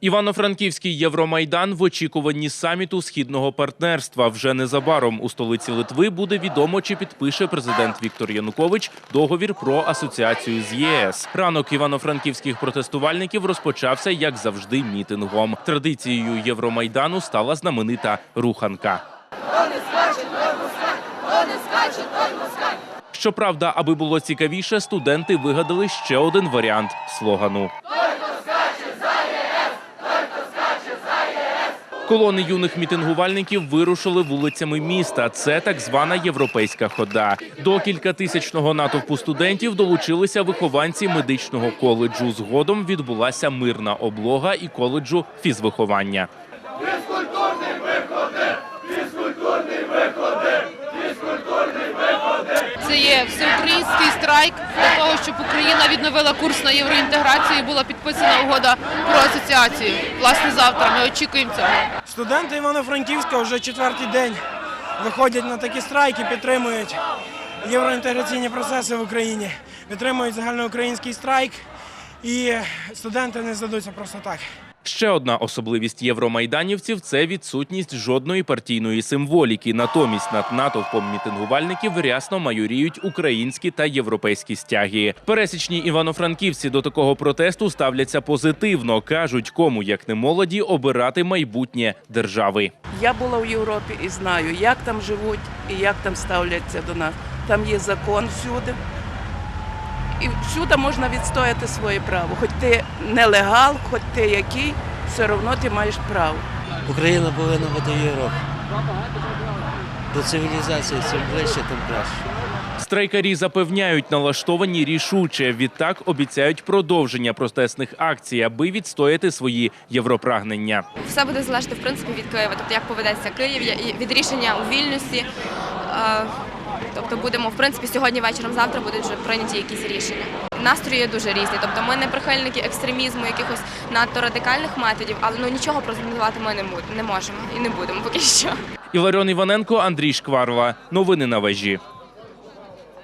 Івано-Франківський Євромайдан в очікуванні саміту східного партнерства. Вже незабаром у столиці Литви буде відомо, чи підпише президент Віктор Янукович договір про асоціацію з ЄС. Ранок івано-франківських протестувальників розпочався як завжди мітингом. Традицією Євромайдану стала знаменита руханка. Щоправда, аби було цікавіше, студенти вигадали ще один варіант слогану. Колони юних мітингувальників вирушили вулицями міста. Це так звана європейська хода. До кількатисячного натовпу студентів долучилися вихованці медичного коледжу. Згодом відбулася мирна облога і коледжу фізвиховання. Це є всеукраїнський страйк для того, щоб Україна відновила курс на євроінтеграцію і була підписана угода про асоціацію. Власне, завтра ми очікуємо цього. Студенти Івано-Франківська вже четвертий день виходять на такі страйки, підтримують євроінтеграційні процеси в Україні, підтримують загальноукраїнський страйк, і студенти не здадуться просто так. Ще одна особливість євромайданівців це відсутність жодної партійної символіки. Натомість над натовпом мітингувальників рясно майоріють українські та європейські стяги. Пересічні івано-франківці до такого протесту ставляться позитивно. кажуть, кому як не молоді обирати майбутнє держави. Я була в Європі і знаю, як там живуть і як там ставляться до нас. Там є закон всюди. І всюди можна відстояти своє право. Хоч ти нелегал, хоч ти який, все одно ти маєш право. Україна повинна бути в До цивілізації чим ближче, тим краще. Страйкарі запевняють, налаштовані рішуче. Відтак обіцяють продовження протестних акцій, аби відстояти свої європрагнення. Все буде залежати в принципі від Києва, тобто як поведеться Київ від рішення у Вільнюсі. Тобто будемо в принципі сьогодні вечором, завтра будуть вже прийняті якісь рішення. Настрої дуже різні. Тобто ми не прихильники екстремізму, якихось надто радикальних методів, але ну нічого прозвітувати ми не можемо і не будемо поки що. Іларіон Іваненко, Андрій Шкварова. Новини на вежі.